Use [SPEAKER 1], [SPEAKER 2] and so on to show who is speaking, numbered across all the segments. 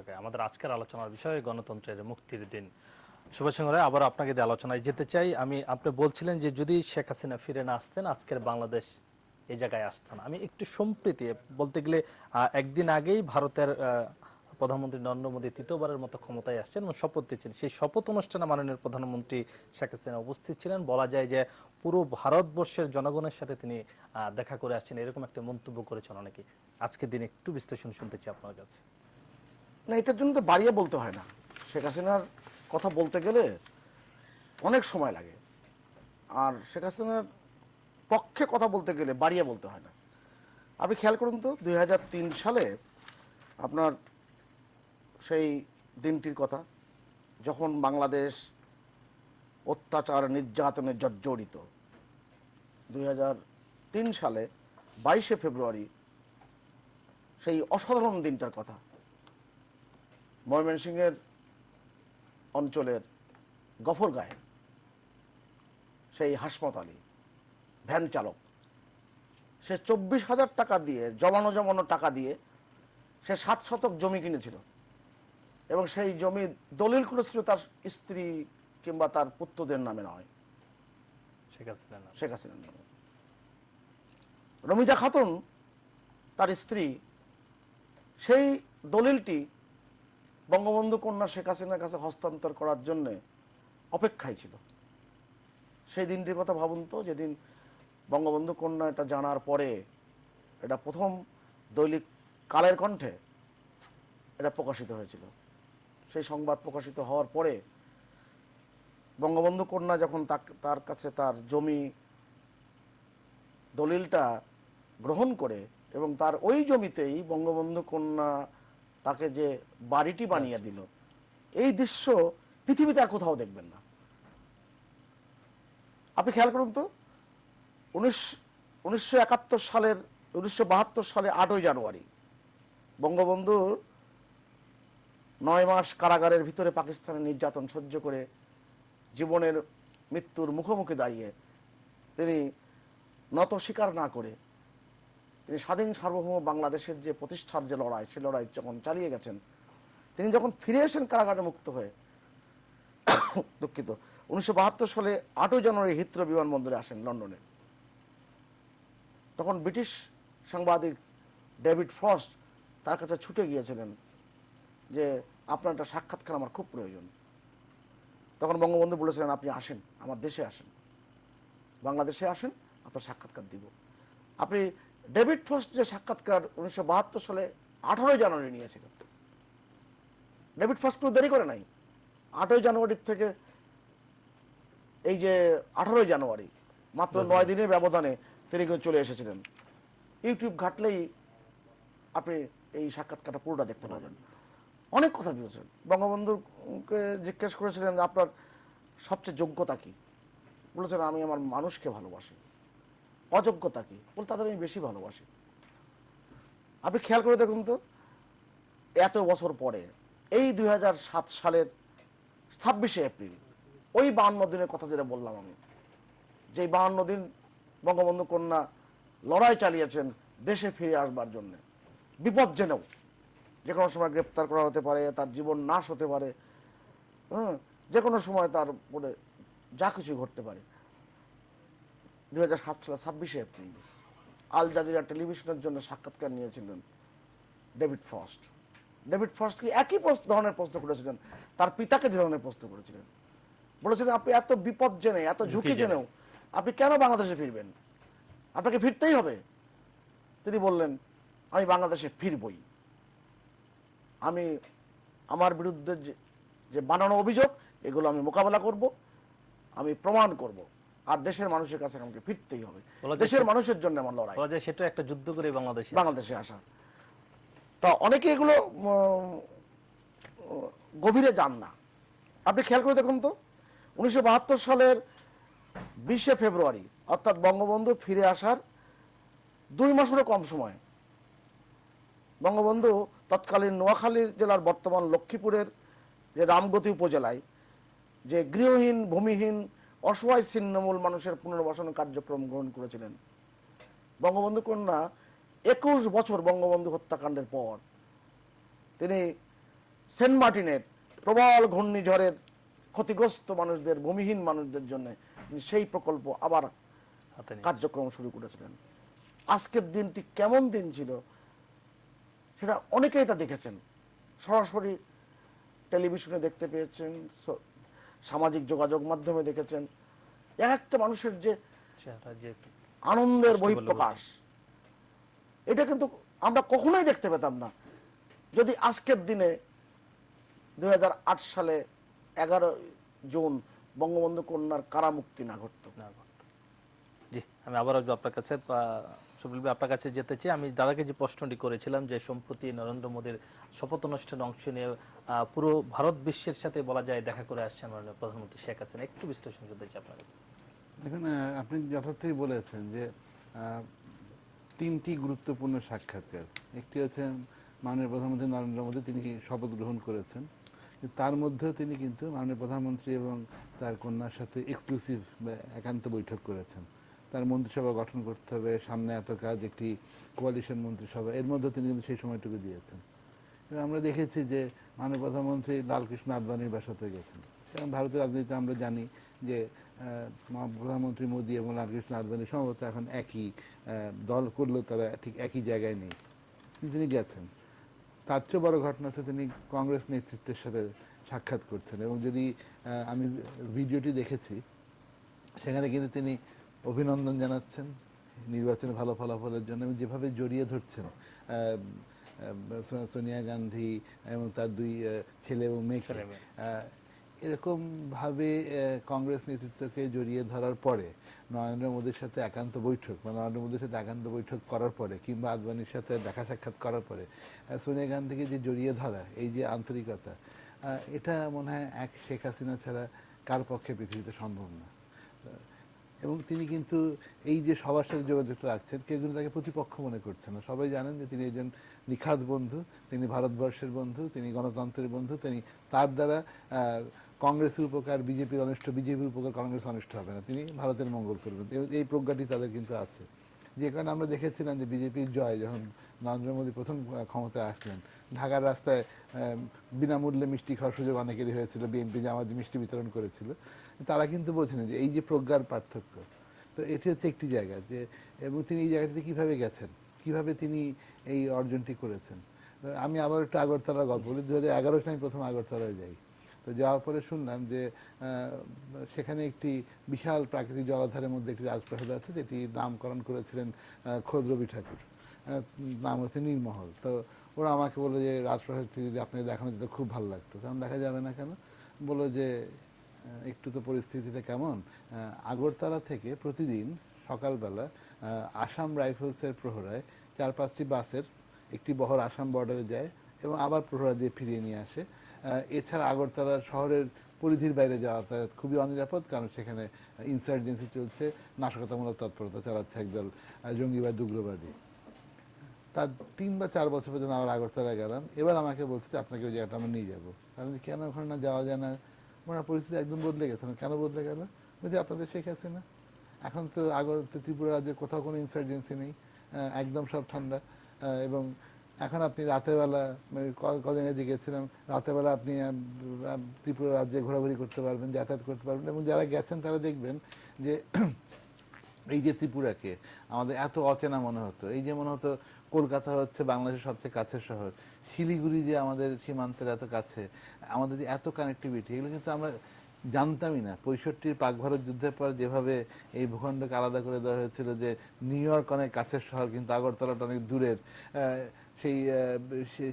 [SPEAKER 1] দর্শকে আমাদের আজকের আলোচনার বিষয় গণতন্ত্রের মুক্তির দিন। সুভাষ রায়, আবার আপনাকে দিয়ে আলোচনায় যেতে চাই। আমি আপনি বলছিলেন যে যদি শেখ হাসিনা ফিরে না আসতেন আজকের বাংলাদেশ এই জায়গায় আসতো না। আমি একটু সম্প্রীতি বলতে গেলে একদিন আগেই ভারতের প্রধানমন্ত্রী নরেন্দ্র মোদী তৃতীয়বারের মতো ক্ষমতায় আসছেন এবং শপথ দিচ্ছেন। সেই শপথ অনুষ্ঠানে মাননীয় প্রধানমন্ত্রী শেখ হাসিনা উপস্থিত ছিলেন। বলা যায় যে পুরো ভারতবর্ষের জনগণের সাথে তিনি দেখা করে আসছেন। এরকম একটা মন্তব্য করেছেন অনেকে। আজকের দিন একটু বিশ্লেষণ শুনতে চাই আপনার কাছে।
[SPEAKER 2] না, এটার জন্য তো বাড়িয়ে বলতে হয় না। শেখ হাসিনার কথা বলতে গেলে অনেক সময় লাগে। আর শেখ হাসিনার পক্ষে কথা বলতে গেলে বাড়িয়ে বলতে হয় না। আপনি খেয়াল করুন তো, দুই হাজার তিন সালে আপনার সেই দিনটির কথা, যখন বাংলাদেশ অত্যাচার, নির্যাতনে জর্জরিত। দুই হাজার তিন সালে বাইশে ফেব্রুয়ারি সেই অসাধারণ দিনটার কথা। ময়মনসিংহের অঞ্চলের গফরগাঁয়ে সেই হাসপাতালি ভ্যান চালক। সে চব্বিশ হাজার টাকা দিয়ে জমানো জমানো টাকা দিয়ে সে সাত শতক জমি কিনেছিল। এবং সেই জমি দলিল করেছিল তার স্ত্রী কিংবা তার পুত্রদের নামে নয়।
[SPEAKER 1] শেখ হাসিনা
[SPEAKER 2] শেখ হাসিনার নামে। রমিজা খাতুন তার স্ত্রী সেই দলিলটি বঙ্গবন্ধু কন্যা শেখ হাসিনার কাছে হস্তান্তর করার জন্য অপেক্ষায় ছিল। সেই দিনটির কথা ভাবুন তো, যেদিন বঙ্গবন্ধু কন্যা এটা জানার পরে এটা প্রথম দৈনিক কালের কণ্ঠে এটা প্রকাশিত হয়েছিল। সেই সংবাদ প্রকাশিত হওয়ার পরে বঙ্গবন্ধু কন্যা যখন তার কাছে তার জমি দলিলটা গ্রহণ করে এবং তার ওই জমিতেই বঙ্গবন্ধু কন্যা তাকে যে বাড়িটি বানিয়ে দিল। এই দৃশ্য পৃথিবীতে আর কোথাও দেখবেন না। আপনি খেয়াল করুন তো উনিশ উনিশশো একাত্তর সালের উনিশশো বাহাত্তর সালে আটই জানুয়ারি বঙ্গবন্ধুর নয় মাস কারাগারের ভিতরে পাকিস্তানের নির্যাতন সহ্য করে জীবনের মৃত্যুর মুখোমুখি দাঁড়িয়ে তিনি নত স্বীকার না করে তিনি স্বাধীন সার্বভৌম বাংলাদেশের যে প্রতিষ্ঠার যে লড়াই, সে লড়াই যখন চালিয়ে গেছেন, তিনি যখন ফিরে এসেন কারাগারে মুক্ত হয়ে, দুঃখিত, উনিশশো বাহাত্তর সালে আটই জানুয়ারি হিত্র বিমানবন্দরে আসেন লন্ডনে। তখন ব্রিটিশ সাংবাদিক ডেভিড ফ্রস্ট তার কাছে ছুটে গিয়েছিলেন যে আপনার একটা সাক্ষাৎকার আমার খুব প্রয়োজন। তখন বঙ্গবন্ধু বলেছিলেন, আপনি আসেন, আমার দেশে আসেন। বাংলাদেশে আসেন, আপনার সাক্ষাৎকার দিব। আপনি ডেভিড ফ্রস্ট যে সাক্ষাৎকার উনিশশো বাহাত্তর সালে আঠারোই জানুয়ারি নিয়েছিলেন ডেভিড ফ্রস্ট কোনো দেরি করে নাই। আটই জানুয়ারি থেকে এই যে আঠারোই জানুয়ারি মাত্র নয় দিনের ব্যবধানে তিনি কিন্তু চলে এসেছিলেন। ইউটিউব ঘাটলেই আপনি এই সাক্ষাৎকারটা পুরোটা দেখতে পাবেন। অনেক কথা বলেছেন। বঙ্গবন্ধুকে জিজ্ঞেস করেছিলেন যে আপনার সবচেয়ে যোগ্যতা কি? বলেছেন আমি আমার মানুষকে ভালোবাসি। অযোগ্যতা কি? বলে তাদের আমি বেশি ভালোবাসি। আপনি খেয়াল করে দেখুন তো, এত বছর পরে, এই দুই হাজার সাত সালের ছাব্বিশে এপ্রিল, ওই বাহান্ন দিনের কথা যেটা বললাম আমি যে বাহান্ন দিন বঙ্গবন্ধু কন্যা লড়াই চালিয়েছেন দেশে ফিরে আসবার জন্য। বিপদ জেনেও যে কোনো সময় গ্রেপ্তার করা হতে পারে, তার জীবন নাশ হতে পারে হ্যাঁ যে কোনো সময় তার উপরে যা কিছু ঘটতে পারে। হাজার সাত সালে ছাব্বিশে এপ্রিল আল জাজিরা টেলিভিশনের জন্য সাক্ষাৎকার নিয়েছিলেন ডেভিড ফ্রস্ট ডেভিড ফ্রস্ট কি একই ধরনের প্রশ্ন করেছিলেন। তার পিতাকে যে ধরনের প্রশ্ন করেছিলেন। বলেছিলেন আপনি এত বিপদ জেনে এত ঝুঁকি
[SPEAKER 1] ঝুঁকি
[SPEAKER 2] জেনেও আপনি কেন বাংলাদেশে ফিরবেন? আপনাকে ফিরতেই হবে। তিনি বললেন আমি বাংলাদেশে ফিরবই। আমি আমার বিরুদ্ধে যে- যে বানানো অভিযোগ এগুলো আমি মোকাবেলা করব। আমি প্রমাণ করব। আর দেশের মানুষের কাছে আমাকে ফিরতেই হবে? দেশের মানুষের জন্য আমার লড়াই।
[SPEAKER 1] সেটা একটা যুদ্ধ করে বাংলাদেশে
[SPEAKER 2] বাংলাদেশে আসা। তা অনেকে এগুলো গভীরে যান না। আপনি খেয়াল করে দেখুন তো উনিশশো বাহাত্তর সালের বিশে ফেব্রুয়ারি অর্থাৎ বঙ্গবন্ধু ফিরে আসার দুই মাসেরও কম সময়। বঙ্গবন্ধু তৎকালীন নোয়াখালী জেলার বর্তমান লক্ষ্মীপুরের যে রামগতি উপজেলায় যে গৃহহীন ভূমিহীন অসহায় ছিন্নমূল মানুষের পুনর্বাসন কার্যক্রম গ্রহণ করেছিলেন। বঙ্গবন্ধু কন্যা একুশ বছর বঙ্গবন্ধু হত্যাকাণ্ডের পর তিনি সেন্ট মার্টিনের প্রবল ঘূর্ণিঝড়ের ক্ষতিগ্রস্ত মানুষদের ভূমিহীন মানুষদের জন্য তিনি সেই প্রকল্প আবার
[SPEAKER 1] হাতে
[SPEAKER 2] কার্যক্রম শুরু করেছিলেন। আজকের দিনটি কেমন দিন ছিল সেটা অনেকেই তা দেখেছেন। সরাসরি টেলিভিশনে দেখতে পেয়েছেন সামাজিক যোগাযোগ মাধ্যমে দেখেছেন এক একটা মানুষের যে আনন্দের
[SPEAKER 1] স্পষ্ট
[SPEAKER 2] বহিঃপ্রকাশ এটা কিন্তু আমরা কখনোই দেখতে পেতাম না। যদি আজকের দিনে দু হাজার আট সালে এগারো জুন বঙ্গবন্ধু কন্যার কারামুক্তি না ঘটতো।
[SPEAKER 1] জি আমি আবার আসব আপনার কাছে সুবীর আপনার কাছে যেতে চাই। আমি দাদাকে যে প্রশ্নটি করেছিলাম যে সম্প্রতি নরেন্দ্র মোদীর শপথ অনুষ্ঠানে অংশ নিয়ে পুরো ভারত বিশ্বের সাথে বলা যায় দেখা করে আসছেন মাননীয় প্রধানমন্ত্রী শেখ হাসিনা। একটু বিশ্লেষণ করতে চাই আপনার কাছে।
[SPEAKER 3] দেখুন আপনি যথার্থই বলেছেন যে তিনটি গুরুত্বপূর্ণ সাক্ষাৎকার। একটি হচ্ছে মাননীয় প্রধানমন্ত্রী নরেন্দ্র মোদী, তিনি শপথ গ্রহণ করেছেন। তার মধ্যেও তিনি কিন্তু মাননীয় প্রধানমন্ত্রী এবং তার কন্যার সাথে এক্সক্লুসিভ একান্ত বৈঠক করেছেন। তার মন্ত্রিসভা গঠন করতে হবে, সামনে এত কাজ, একটি কোয়ালিশন মন্ত্রিসভা। এর মধ্যে তিনি কিন্তু সেই সময়টুকু দিয়েছেন। আমরা দেখেছি যে মাননীয় প্রধানমন্ত্রী লালকৃষ্ণ আদবানির বাসাতে গেছেন। এবং ভারতের রাজনীতিতে আমরা জানি যে প্রধানমন্ত্রী মোদী এবং লালকৃষ্ণ আদবানি সম্ভবত এখন একই দল করলেও তারা ঠিক একই জায়গায় নেই। তিনি গেছেন। তার চেয়ে বড় ঘটনা হচ্ছে তিনি কংগ্রেস নেতৃত্বের সাথে সাক্ষাৎ করছেন। এবং যদি আমি ভিডিওটি দেখেছি, সেখানে কিন্তু তিনি অভিনন্দন জানাচ্ছেন নির্বাচনে ভালো ফলাফলের জন্য এবং যেভাবে জড়িয়ে ধরছেন সোনিয়া গান্ধী এবং তার দুই ছেলে এবং মেয়েকে
[SPEAKER 1] ছেলে মেয়ে।
[SPEAKER 3] আহ, এরকম ভাবে কংগ্রেস নেতৃত্বকে জড়িয়ে ধরার পরে নরেন্দ্র মোদীর সাথে একান্ত বৈঠক বা নরেন্দ্র মোদীর সাথে একান্ত বৈঠক করার পরে কিংবা আদবানির সাথে দেখা সাক্ষাৎ করার পরে সোনিয়া গান্ধীকে যে জড়িয়ে ধরা এই যে আন্তরিকতা এটা মনে হয় এক শেখ হাসিনা ছাড়া কার পক্ষে পৃথিবীতে সম্ভব না এবং তিনি কিন্তু এই যে সবার সাথে যোগাযোগটা রাখছেন, কেউ কিন্তু তাকে প্রতিপক্ষ মনে করছেন না। সবাই জানেন যে তিনি একজন নিখাত বন্ধু, তিনি ভারতবর্ষের বন্ধু, তিনি গণতন্ত্রের বন্ধু, তিনি তার দ্বারা কংগ্রেসের উপকার, বিজেপির অনিষ্ট, বিজেপির উপকার কংগ্রেস অনিষ্ট হবে না। তিনি ভারতের মঙ্গল করবেন। এই প্রজ্ঞাটি তাদের কিন্তু আছে। যে কারণে আমরা দেখেছিলাম যে বিজেপির জয়, যখন নরেন্দ্র মোদী প্রথম ক্ষমতায় আসলেন ঢাকার রাস্তায় বিনামূল্যে মিষ্টি খাওয়ার সুযোগ অনেকেরই হয়েছিল, বিএনপি আমাদের মিষ্টি বিতরণ করেছিল। তারা কিন্তু বোঝেন যে এই যে প্রজ্ঞার পার্থক্য, তো এটি হচ্ছে একটি জায়গা যে, এবং তিনি এই জায়গাটিতে কীভাবে গেছেন? কীভাবে তিনি এই অর্জনটি করেছেন? আমি আবার একটু আগরতলার গল্প বলি। দু হাজার এগারো সালে আমি প্রথম আগরতলায় যাই। তো যাওয়ার পরে শুনলাম যে সেখানে একটি বিশাল প্রাকৃতিক জলাধারের মধ্যে একটি রাজপ্রাসাদ আছে যেটি নামকরণ করেছিলেন খোদ-রবি ঠাকুর। নাম হচ্ছে নীলমহল। তো ওরা আমাকে বলল যে, রাজপ্রাসাদটি যদি আপনাকে দেখানো যেত, খুব ভালো লাগতো। কারণ দেখা যাবে না কেন? বলল যে একটু তো পরিস্থিতিটা কেমন? আগরতলা থেকে প্রতিদিন সকালবেলা আসাম রাইফেলসের প্রহরায় চার পাঁচটি বাসের একটি বহর আসাম বর্ডারে যায় এবং আবার প্রহরা দিয়ে ফিরিয়ে নিয়ে আসে। এছাড়া আগরতলা শহরের পরিধির বাইরে যাওয়াটা খুবই অনিরাপদ, কারণ সেখানে ইনসার্জেন্সি চলছে, নাশকতামূলক তৎপরতা চালাচ্ছে একদল জঙ্গিবাদ, উগ্রবাদী। তার তিন বা চার বছর পর্যন্ত আবার আগরতলা গেলাম। এবার আমাকে বলছে যে, আপনাকে ওই জায়গাটা আমরা নিয়ে যাব। কারণ কেন ওখানে না যাওয়া যায় না? ওনার পরিস্থিতি একদম বদলে গেছে। না কেন বদলে গেল? বলছি আপনাদের শেখ হাসিনা। এখন তো আগর ত্রিপুরা রাজ্যে কোথাও কোনো ইনসার্জেন্সি নেই। একদম সব ঠান্ডা। এবং এখন আপনি রাতের বেলা মানে কদিন আগে গেছিলাম, রাতের বেলা আপনি ত্রিপুরা রাজ্যে ঘোরাঘুরি করতে পারবেন, যাতায়াত করতে পারবেন এবং যারা গেছেন তারা দেখবেন যে, এই যে ত্রিপুরাকে, আমাদের এত অচেনা মনে হতো। এই যে মনে হতো কলকাতা হচ্ছে বাংলাদেশের সবচেয়ে কাছের শহর। শিলিগুড়ি যে আমাদের সীমান্তের এত কাছে, আমাদের যে এত কানেক্টিভিটি এগুলো কিন্তু আমরা জানতামই না। পঁয়ষট্টির পাক ভারত যুদ্ধের পর যেভাবে এই ভূখণ্ডকে আলাদা করে দেওয়া হয়েছিল যে নিউ ইয়র্ক অনেক কাছের শহর, কিন্তু আগরতলাটা অনেক দূরের। সেই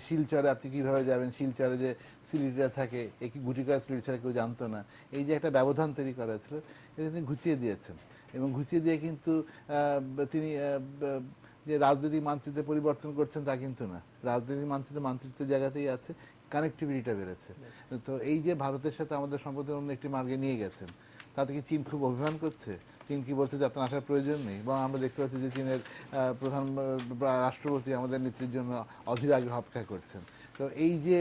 [SPEAKER 3] শিলচরে আপনি কীভাবে যাবেন? শিলচরে যে সিলিটিরা থাকে একই গুটি করা সিলিটি ছাড়া কেউ জানতো না। এই যে একটা ব্যবধান তৈরি করা হয়েছিল, এটা তিনি ঘুচিয়ে দিয়েছেন। এবং ঘুচিয়ে দিয়ে কিন্তু তিনি যে রাজনৈতিক মানচিত্রে পরিবর্তন করছেন তা কিন্তু না। রাজনৈতিক মানচিত্র মানচিত্রের জায়গাতেই আছে কানেক্টিভিটিটা বেড়েছে। তো এই যে ভারতের সাথে আমাদের সম্পর্কের অন্য একটি মার্গে নিয়ে গেছেন, তাতে কি চীন খুব অভিমান করছে? চীন কি বলছে যে আপনার আসার প্রয়োজন নেই? এবং আমরা দেখতে পাচ্ছি যে চীনের প্রধান রাষ্ট্রপতি আমাদের নেত্রীর জন্য অধীর আগ্রহ অপেক্ষা করছেন। তো এই যে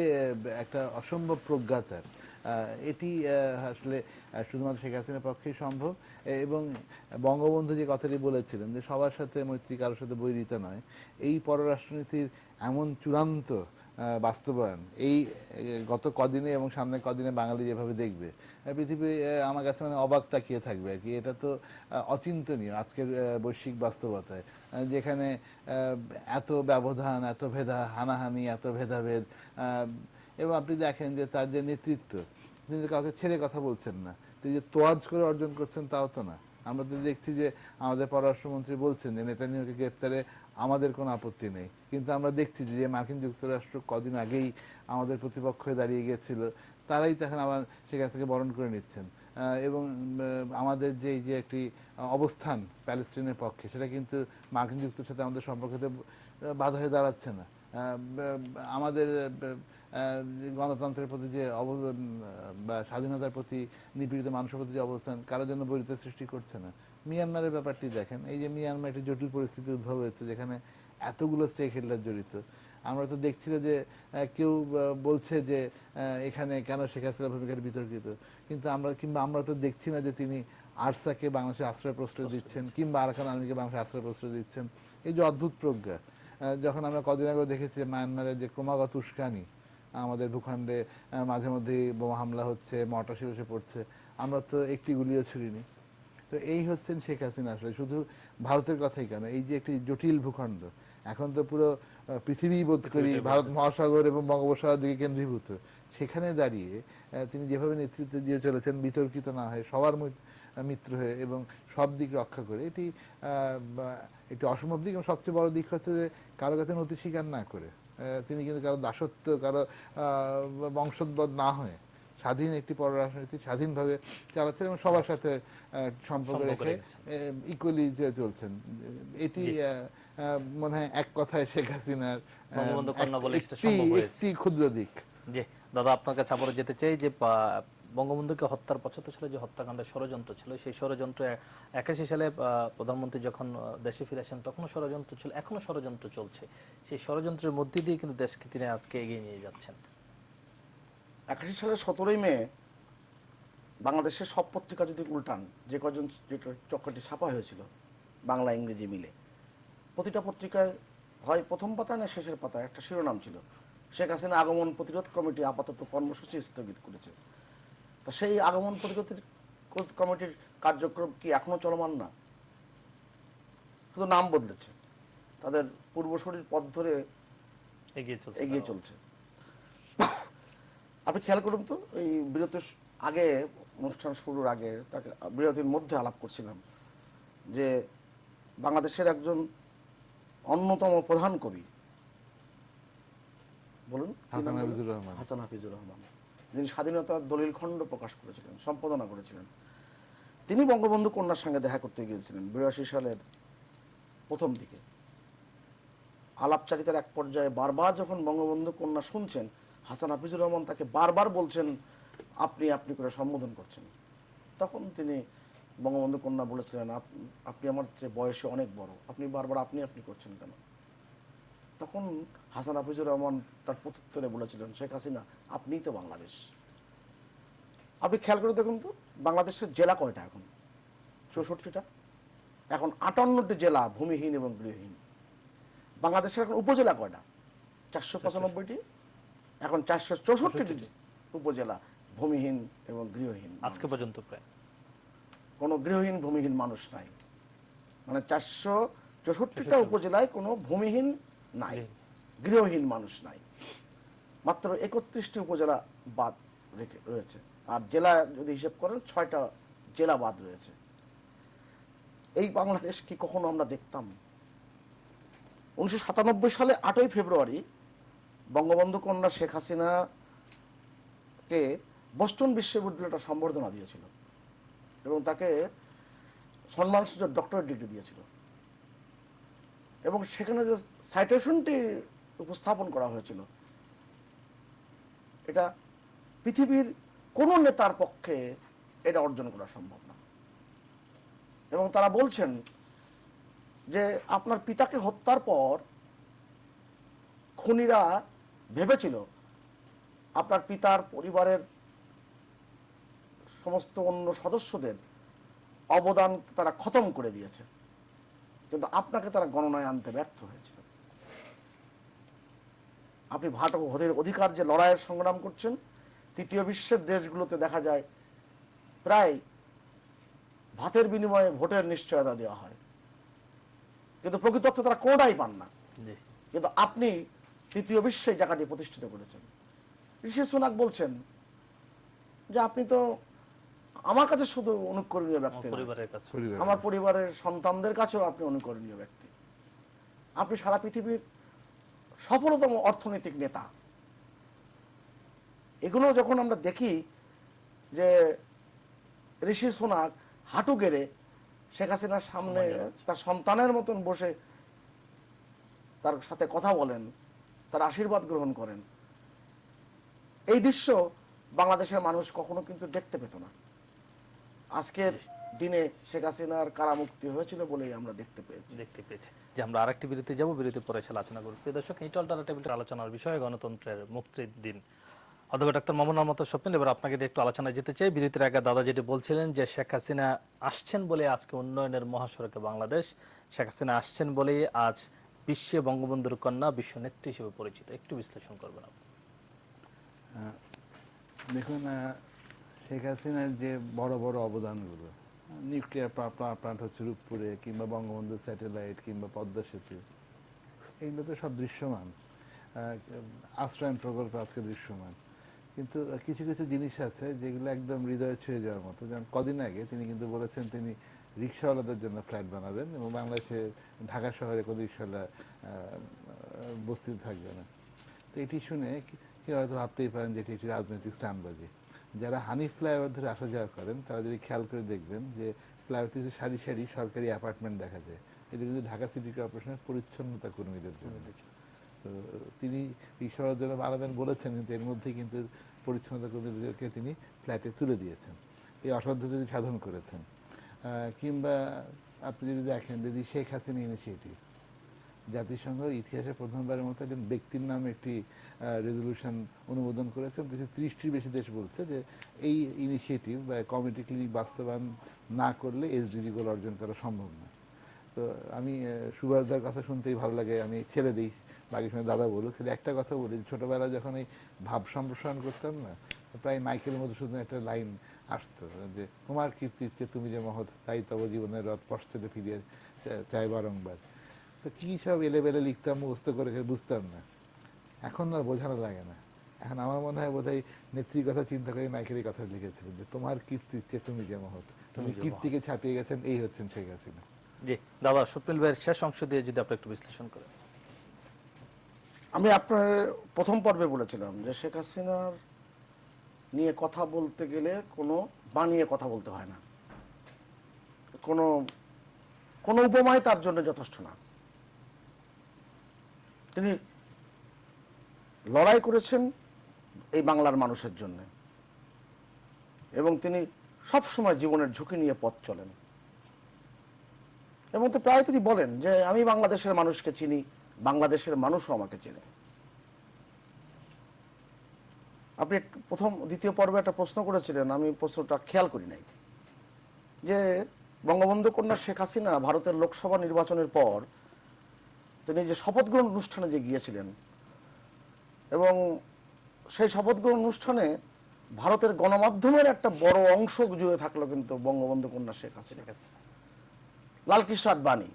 [SPEAKER 3] একটা অসম্ভব প্রজ্ঞাতার এটি আসলে শুধুমাত্র শেখ হাসিনার পক্ষেই সম্ভব। এবং বঙ্গবন্ধু যে কথাটি বলেছিলেন যে সবার সাথে মৈত্রী কারোর সাথে বৈরিতা নয়, এই পররাষ্ট্রনীতির এমন চূড়ান্ত বাস্তবায়ন, এই গত কদিনে এবং সামনে কদিনে বাঙালি যেভাবে দেখবে পৃথিবী আমার কাছে মানে অবাক তাকিয়ে থাকবে আর কি। এটা তো অচিন্তনীয় আজকের বৈশ্বিক বাস্তবতায় যেখানে এত ব্যবধান, এত ভেদা, হানাহানি, এত ভেদাভেদ এবং আপনি দেখেন যে তার যে নেতৃত্ব তিনি কাউকে ছেড়ে কথা বলছেন না। তিনি যে তোয়াজ করে অর্জন করছেন তাও তো না। আমরা তো দেখছি যে আমাদের পররাষ্ট্রমন্ত্রী বলছেন যে নেতানিয়াহুকে গ্রেপ্তারে আমাদের কোনো আপত্তি নেই। কিন্তু আমরা দেখছি যে মার্কিন যুক্তরাষ্ট্র কদিন আগেই আমাদের প্রতিপক্ষ দাঁড়িয়ে গিয়েছিল। তারাই তখন আবার সে কাছ থেকে বরণ করে নিচ্ছেন। এবং আমাদের যে যে একটি অবস্থান প্যালেস্টিনের পক্ষে, সেটা কিন্তু মার্কিন যুক্তরাষ্ট্রের সাথে আমাদের সম্পর্কতে বাধা হয়ে দাঁড়াচ্ছে না। আমাদের গণতন্ত্রের প্রতি যে অব- বা স্বাধীনতার প্রতি নিপীড়িত মানুষের প্রতি যে অবস্থান কারোর জন্য বৈরিতা সৃষ্টি করছে না। মিয়ানমারের ব্যাপারটি দেখেন এই যে মিয়ানমার একটি জটিল পরিস্থিতি উদ্ভব হয়েছে যেখানে এতগুলো স্টেক হোল্ডার জড়িত। আমরা তো দেখছি যে কেউ বলছে যে এখানে কেন শেখ হাসিনা ভূমিকার বিতর্কিত। কিন্তু আমরা কিংবা আমরা তো দেখছি না যে তিনি আরসাকে বাংলাদেশে আশ্রয় প্রশ্রয় দিচ্ছেন কিংবা আরাকান আর্মিকে বাংলাদেশে আশ্রয় প্রশ্রয় দিচ্ছেন। এই যে অদ্ভুত প্রজ্ঞা যখন আমরা কদিন আগে দেখেছি মায়ানমারের যে ক্রমাগত উস্কানি আমাদের ভূখণ্ডে মাঝে মধ্যেই বোমা হামলা হচ্ছে মর্টার শিবসে পড়ছে। আমরা তো একটি গুলিও ছুড়িনি। তো এই হচ্ছেন শেখ হাসিনা আসলে। শুধু ভারতের কথাই কেন এই যে একটি জটিল ভূখণ্ড এখন তো পুরো পৃথিবী বোধ করি ভারত মহাসাগর এবং বঙ্গোপসাগর দিকে কেন্দ্রীভূত। সেখানে দাঁড়িয়ে তিনি যেভাবে নেতৃত্ব দিয়ে চলেছেন বিতর্কিত না হয়ে সবার মিত্র হয়ে এবং সব দিক রক্ষা করে এটি একটি অসম্ভব দিক এবং সবচেয়ে বড় দিক হচ্ছে যে কারও কাছে নথি স্বীকার না করে। তিনি কিন্তু কারও দাসত্ব কারও বংশোদ্ভব না হয়ে স্বাধীন একটি পররাষ্ট্রনীতি স্বাধীনভাবে চালাচ্ছেন এবং সবার সাথে সম্পর্ক রেখে ইকুয়ালি যে চলছেন। এটি মনে হয় এক কথায় শেখ হাসিনার একটি ক্ষুদ্র দিক।
[SPEAKER 1] জি দাদা আপনার কাছে আবারও যেতে চাই যে বঙ্গবন্ধুকে হত্যার পছন্দ ছিল, যে হত্যাকাণ্ডের ষড়যন্ত্র ছিল, সেই ষড়যন্ত্র একাশি সালে প্রধানমন্ত্রী যখন দেশে ফিরে আসেন, তখনও ষড়যন্ত্র ছিল, এখনও ষড়যন্ত্র চলছে। সেই ষড়যন্ত্রের মধ্যে দিয়ে কিন্তু দেশকে তিনি আজকে এগিয়ে নিয়ে যাচ্ছেন।
[SPEAKER 2] একাশি সালের সতেরোই মে, বাংলাদেশের সব পত্রিকা যদি উল্টান, যে কজন যে চক্রটি ছাপা হয়েছিল, বাংলা, ইংরেজি মিলে, প্রতিটা পত্রিকায় হয় প্রথম পাতায় না শেষের পাতায় একটা শিরোনাম ছিল। শেখ হাসিনা আগমন প্রতিরোধ কমিটি আপাতত কর্মসূচি স্থগিত করেছে। তা সেই আগমন প্রতিরোধ কমিটির কার্যক্রম কি এখনও চলমান না? শুধু নাম বদলেছে। তাদের পূর্বসূরির পথ ধরে
[SPEAKER 1] এগিয়ে চলছে
[SPEAKER 2] এগিয়ে চলছে। আপনি খেয়াল করুন তো এই বিরতির আগে অনুষ্ঠান শুরুর আগে তাকে বিরতির মধ্যে আলাপ করছিলাম যে বাংলাদেশের একজন অন্যতম প্রধান কবি। বলুন
[SPEAKER 3] হাসান হাফিজুর রহমান।
[SPEAKER 2] হাসান হাফিজুর রহমান। যিনি স্বাধীনতার দলিল খণ্ড প্রকাশ করেছিলেন, সম্পাদনা করেছিলেন। তিনি বঙ্গবন্ধু কন্যার সঙ্গে দেখা করতে গিয়েছিলেন বিরাশি সালের প্রথম দিকে। আলাপচারিতার এক পর্যায়ে বারবার যখন বঙ্গবন্ধু কন্যা শুনছেন, হাসান হাফিজুর রহমান তাকে বারবার বলছেন, আপনি আপনি করে সম্বোধন করছেন। তখন তিনি বঙ্গবন্ধু কন্যা বলেছিলেন আপনি আমার চেয়ে বয়সে অনেক বড়। আপনি বারবার আপনি আপনি করছেন কেন? তখন হাসান হাফিজুর রহমান তার প্রত্যুত্তরে বলেছিলেন শেখ হাসিনা আপনিই তো বাংলাদেশ। আপনি খেয়াল করে দেখুন তো বাংলাদেশের জেলা কয়টা এখন? চৌষট্টিটা। এখন আটান্নটি জেলা ভূমিহীন এবং গৃহহীন। বাংলাদেশের এখন উপজেলা কয়টা? চারশো পঁচানব্বইটি। এখন চারশো চৌষট্টিটি উপজেলা ভূমিহীন এবং গৃহহীন
[SPEAKER 1] আজকে পর্যন্ত প্রায়।
[SPEAKER 2] কোনো গৃহহীন ভূমিহীন মানুষ নাই। মানে চারশো চৌষট্টিটা উপজেলায় কোনো ভূমিহীন নাই। গৃহহীন মানুষ নাই। মাত্র একত্রিশটি উপজেলা বাদ রেখে রয়েছে। আর জেলা যদি হিসেব করেন ছয়টা জেলা বাদ রয়েছে। এই বাংলাদেশ কি কখনো আমরা দেখতাম? উনিশশো সাতানব্বই সালে আটই ফেব্রুয়ারি বঙ্গবন্ধু কন্যা শেখ হাসিনাকে বস্টন বিশ্ববিদ্যালয় একটা সম্বর্ধনা দিয়েছিল এবং তাকে সম্মানসূচক ডক্টরেট ডিগ্রি দিয়েছিল। এবং সেখানে যে সাইটেশনটি উপস্থাপন করা হয়েছিল, এটা পৃথিবীর কোন নেতার পক্ষে এটা অর্জন করা সম্ভব না। এবং তারা বলছেন যে আপনার পিতাকে হত্যার পর খুনিরা ভেবেছিল আপনার পিতার পরিবারের সমস্ত অন্য সদস্যদের অবদান তারা খতম করে দিয়েছে। কিন্তু আপনাকে তারা গণনায় আনতে ব্যর্থ হয়েছিল। আপনি ভাট ও ভোটের অধিকার যে লড়াইয়ের সংগ্রাম করছেন তৃতীয় বিশ্বের দেশগুলোতে দেখা যায় প্রায় ভাতের বিনিময়ে ভোটের নিশ্চয়তা দেওয়া হয়। কিন্তু প্রকৃতত্বে তারা কোনোটাই পান না। কিন্তু আপনি তৃতীয় বিশ্বে জায়গাটি প্রতিষ্ঠিত করেছেন। ঋষি সুনাক বলছেন যে আপনি তো আমার কাছে শুধু অনুকরণীয় ব্যক্তি আমার পরিবারের সন্তানদের কাছেও আপনি অনুকরণীয় ব্যক্তি। আপনি সারা পৃথিবীর সফলতম অর্থনৈতিক নেতা। এগুলো যখন আমরা দেখি যে ঋষি সোনাক হাঁটু গেড়ে শেখ হাসিনার সামনে তার সন্তানের মতন বসে তার সাথে কথা বলেন তার আশীর্বাদ গ্রহণ করেন এই দৃশ্য বাংলাদেশের মানুষ কখনো কিন্তু দেখতে পেত না। আজকের দিনে শেখ হাসিনার কারামুক্তি হয়েছিল বলেই আমরা দেখতে পেয়েছি।
[SPEAKER 1] দেখতে পেয়েছি। যে আমরা আরেকটি বিরতি যাব বিরতি পরে এসে আলোচনা করব। প্রিয় দর্শক এই টেবিলের আলোচনার বিষয় গণতন্ত্রের মুক্তির দিন। অথবা ডাক্তার মামুন আহমদ স্বপ্ন এবার আপনাকে একটু আলোচনায় যেতে চাই। বিরতির আগে দাদা যেটি বলছিলেন যে শেখ হাসিনা আসছেন বলে আজকে উন্নয়নের মহাসড়কে বাংলাদেশ। শেখ হাসিনা আসছেন বলেই আজ বিশ্বে বঙ্গবন্ধুর কন্যা বিশ্ব নেত্রী হিসেবে পরিচিত। একটু বিশ্লেষণ করবেন আপনি।
[SPEAKER 3] দেখুন শেখ হাসিনার যে বড় বড় অবদানগুলো, নিউক্লিয়ার প্লান্ট হচ্ছে রূপপুরে কিংবা বঙ্গবন্ধু স্যাটেলাইট কিংবা পদ্মা সেতু, এগুলো তো সব দৃশ্যমান। আশ্রয়ন প্রকল্প আজকে দৃশ্যমান। কিন্তু কিছু কিছু জিনিস আছে যেগুলো একদম হৃদয় ছুঁয়ে যাওয়ার মতো। যেমন কদিন আগে তিনি কিন্তু বলেছেন তিনি রিক্সাওয়ালাদের জন্য ফ্ল্যাট বানাবেন এবং বাংলাদেশে ঢাকা শহরে কোনো রিক্সাওয়ালা বস্তিতে থাকবে না। তো এটি শুনে কেউ হয়তো ভাবতেই পারেন যে এটি একটি রাজনৈতিক স্টানবাজি। যারা হানি ফ্লাইওভার ধরে আসা যাওয়া করেন তারা যদি খেয়াল করে দেখবেন যে ফ্লাইওভার কিছু সারি সারি সরকারি অ্যাপার্টমেন্ট দেখা যায় এটা কিন্তু ঢাকা সিটি কর্পোরেশনের পরিচ্ছন্নতা কর্মীদের জন্য। তো তিনি রিক্সাওয়ালার জন্য বানাবেন বলেছেন কিন্তু এর মধ্যেই কিন্তু পরিচ্ছন্নতা কর্মীদেরকে তিনি ফ্ল্যাটে তুলে দিয়েছেন। এই অসাধ্য যদি সাধন করেছেন। কিংবা আপনি যদি দেখেন যদি শেখ হাসিনা ইনিশিয়েটিভ জাতিসংঘ ইতিহাসে প্রথমবারের মতো একজন ব্যক্তির নামে একটি রেজলিউশন অনুমোদন করেছে। কিছু ত্রিশটির বেশি দেশ বলছে যে এই ইনিশিয়েটিভ বা কমিটি ক্লিনিক বাস্তবায়ন না করলে এসডিজি গোল অর্জন করা সম্ভব না তো আমি সুভাষদার কথা শুনতেই ভালো লাগে। আমি ছেড়ে দিই বাকি সময় দাদা বলুক। কিন্তু একটা কথা বলি ছোটবেলায় যখন এই ভাব সম্প্রসারণ করতাম না, প্রায় মাইকেল মধুসূদন একটা লাইন আসতো যে, তোমার কীর্তির চেয়ে তুমি যে মহৎ, তাই তব জীবনের রথ পশ্চাতে ফিরিয়ে চাই বারংবার। তো কী সব এলেবেলে লিখতাম মুখস্থ করে বুঝতাম না। এখন আর বোঝানো লাগে না। এখন আমার মনে হয় বোধহয় নেত্রীর কথা চিন্তা করে মাইকেলের কথা লিখেছিলেন যে তোমার কীর্তির চেয়ে তুমি যে মহৎ। তুমি কীর্তিকে ছাপিয়ে গেছেন এই হচ্ছেন শেখ হাসিনা।
[SPEAKER 1] জি দাদা স্বপ্নিল ভাইয়ের শেষ অংশ দিয়ে যদি আপনি একটু বিশ্লেষণ করেন।
[SPEAKER 2] আমি আপনার প্রথম পর্বে বলেছিলাম যে শেখ হাসিনার নিয়ে কথা বলতে গেলে কোনো বানিয়ে কথা বলতে হয় না। কোনো কোনো উপমায় তার জন্য যথেষ্ট না। তিনি লড়াই করেছেন এই বাংলার মানুষের জন্য। এবং তিনি সব সময় জীবনের ঝুঁকি নিয়ে পথ চলেন। এবং তো প্রায় তিনি বলেন যে, আমি বাংলাদেশের মানুষকে চিনি, বাংলাদেশের মানুষও আমাকে চেনে। আপনি প্রথম, দ্বিতীয় পর্বে একটা প্রশ্ন করেছিলেন, আমি প্রশ্নটা খেয়াল করি নাই। যে, বঙ্গবন্ধু কন্যা শেখ হাসিনা ভারতের লোকসভা নির্বাচনের পর তিনি যে শপথ গ্রহণ অনুষ্ঠানে যে গিয়েছিলেন এবং সেই শপথ গ্রহণ অনুষ্ঠানে ভারতের গণমাধ্যমের একটা বড় অংশ জুড়ে থাকল কিন্তু বঙ্গবন্ধু কন্যা শেখ হাসিনা। লালকৃষ্ণ আদবানি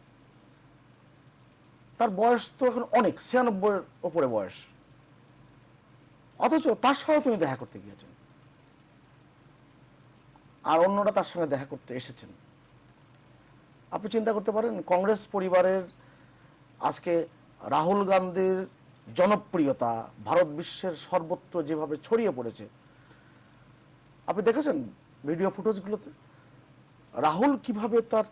[SPEAKER 2] তার বয়স তো এখন অনেক ছিয়ানব্বই ওপরে বয়স। অথচ তার সঙ্গে তিনি দেখা করতে গিয়েছেন। আর অন্যরা তার সঙ্গে দেখা করতে এসেছেন। আপনি চিন্তা করতে পারেন কংগ্রেস পরিবারের আজকে রাহুল গান্ধীর জনপ্রিয়তা ভারত বিশ্বের সর্বত্র যেভাবে ছড়িয়ে পড়েছে আপনি দেখেছেন ভিডিও ফুটেজগুলোতে রাহুল কীভাবে তার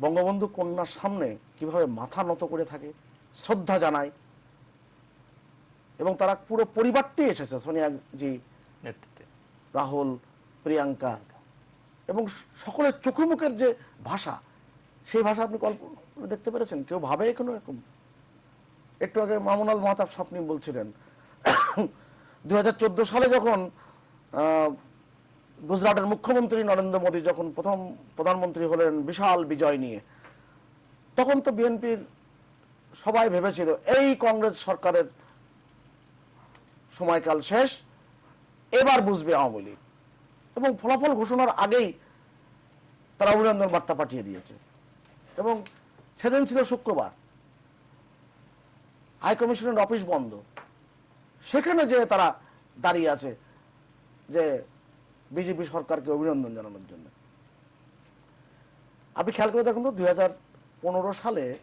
[SPEAKER 2] বঙ্গবন্ধু কন্যার সামনে কীভাবে মাথা নত করে থাকে শ্রদ্ধা জানায় এবং তারা পুরো পরিবারটি এসেছে সোনিয়া সোনিয়াজি
[SPEAKER 1] নেতৃত্বে।
[SPEAKER 2] রাহুল প্রিয়াঙ্কা এবং সকলের চোখে মুখের যে ভাষা সেই ভাষা আপনি কল্পনা দেখতে পেরেছেন? কেউ ভাবে কোনো এরকম? একটু আগে মামুনাল মাহতাব স্বপ্নি বলছিলেন দুই সালে যখন গুজরাটের মুখ্যমন্ত্রী নরেন্দ্র মোদী যখন প্রথম প্রধানমন্ত্রী হলেন বিশাল বিজয় নিয়ে, তখন তো বিএনপির সবাই ভেবেছিল, এই কংগ্রেস সরকারের সময়কাল শেষ, এবার বুঝবে আওয়ামী লীগ। এবং ফলাফল ঘোষণার আগেই তারা অভিনন্দন বার্তা পাঠিয়ে দিয়েছে। এবং সেদিন ছিল শুক্রবার। হাই কমিশনের অফিস বন্ধ। সেখানে যে তারা দাঁড়িয়ে আছে যে বিজেপি সরকারকে অভিনন্দন জানানোর জন্য। আপনি খেয়াল করে দেখুন তো, দুই হাজার পনেরো সালে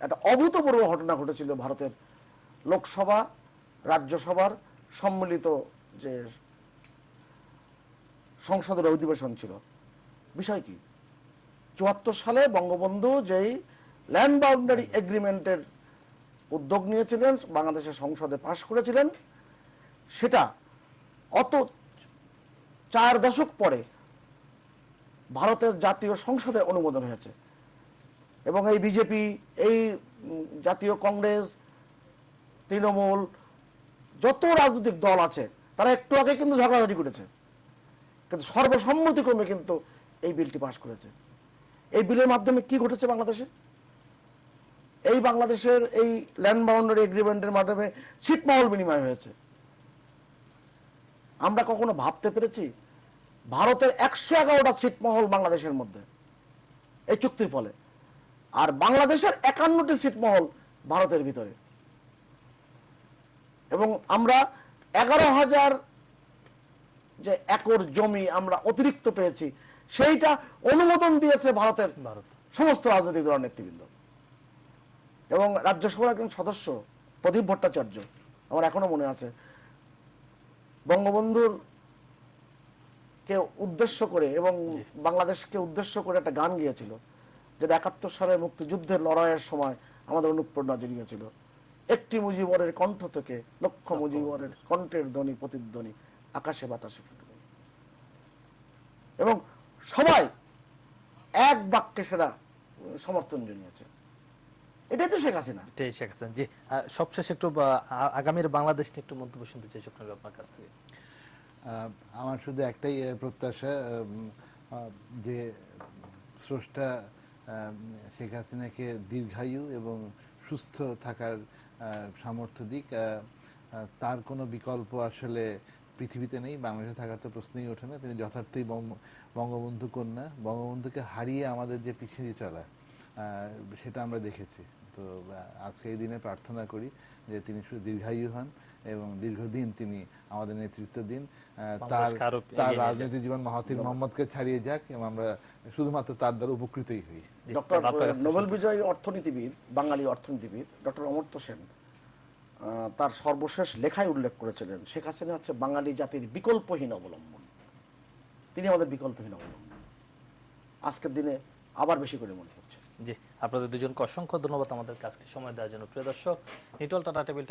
[SPEAKER 2] একটা অভূতপূর্ব ঘটনা ঘটেছিল ভারতের লোকসভা, রাজ্যসভার সম্মিলিত যে সংসদের অধিবেশন ছিল। বিষয় কি? চুয়াত্তর সালে বঙ্গবন্ধু যেই ল্যান্ড বাউন্ডারি এগ্রিমেন্টের উদ্যোগ নিয়েছিলেন, বাংলাদেশের সংসদে পাশ করেছিলেন, সেটা অত চার দশক পরে ভারতের জাতীয় সংসদে অনুমোদন হয়েছে। এবং এই বিজেপি, এই জাতীয় কংগ্রেস, তৃণমূল, যত রাজনৈতিক দল আছে, তারা একটু আগে কিন্তু ঝগড়াঝাটি করেছে। কিন্তু সর্বসম্মতিক্রমে কিন্তু এই বিলটি পাশ করেছে। এই বিলের মাধ্যমে কি ঘটেছে বাংলাদেশে? এই বাংলাদেশের এই ল্যান্ড বাউন্ডারি এগ্রিমেন্টের মাধ্যমে ছিটমহল বিনিময় হয়েছে। আমরা কখনো ভাবতে পেরেছি ভারতের একশো এগারোটা ছিটমহল বাংলাদেশের মধ্যে এই চুক্তির ফলে, আর বাংলাদেশের একান্নটি ছিটমহল ভারতের ভিতরে। এবং আমরা এগারো হাজার যে একর জমি আমরা অতিরিক্ত পেয়েছি সেইটা অনুমোদন দিয়েছে ভারতের সমস্ত রাজনৈতিক দলের নেতৃবৃন্দ। এবং রাজ্যসভার একজন সদস্য প্রদীপ ভট্টাচার্য আমার এখনও মনে আছে বঙ্গবন্ধুর কে উদ্দেশ্য করে এবং বাংলাদেশকে উদ্দেশ্য করে একটা গান গিয়েছিল যেটা একাত্তর সালে মুক্তিযুদ্ধের লড়াইয়ের সময় আমাদের অনুপ্রেরণা জুড়িয়েছিল একটি মুজিবরের কণ্ঠ থেকে লক্ষ মুজিবরের কণ্ঠের ধ্বনি প্রতিধ্বনি আকাশে বাতাসে ফুটবে। এবং সবাই এক বাক্যে সেটা সমর্থন জানিয়েছে। এটাই তো শেখ হাসিনা।
[SPEAKER 1] এটাই শেখ হাসিনা। জি সবশেষ একটু আগামীর বাংলাদেশ নিয়ে একটু মন্তব্য শুনতে চাই স্বপ্ন আপনার কাছ থেকে।
[SPEAKER 3] আমার শুধু একটাই প্রত্যাশা যে স্রষ্টা শেখ হাসিনাকে দীর্ঘায়ু এবং সুস্থ থাকার সামর্থ্য দিক তার কোনো বিকল্প আসলে পৃথিবীতে নেই বাংলাদেশে থাকার তো প্রশ্নই ওঠে না। তিনি যথার্থই বঙ্গবন্ধু কন্যা। বঙ্গবন্ধুকে হারিয়ে আমাদের যে পিছিয়ে চলা সেটা আমরা দেখেছি। তো আজকে এই দিনে প্রার্থনা করি যে তিনি শুধু দীর্ঘায়ু হন এবং দীর্ঘদিন তিনি আমাদের নেতৃত্ব দিন। তার তার রাজনৈতিক জীবন মাহাতির মোহাম্মদকে ছাড়িয়ে যাক এবং আমরা শুধুমাত্র তার দ্বারা উপকৃতই হই।
[SPEAKER 2] ডক্টর নোবেল বিজয়ী অর্থনীতিবিদ বাঙালি অর্থনীতিবিদ ডক্টর অমর্ত্য সেন। তার সর্বশেষ লেখায় উল্লেখ করেছিলেন, শেখ হাসিনা হচ্ছে বাঙালি জাতির বিকল্পহীন অবলম্বন। তিনি আমাদের বিকল্পহীন অবলম্বন। আজকের দিনে আবার বেশি করে মনে হচ্ছে।
[SPEAKER 1] জি, আপনাদের দুজনকে অসংখ্য ধন্যবাদ আমাদের কাজকে সময় দেওয়ার জন্য। প্রিয় দর্শক, নিটল টাটা টেবিল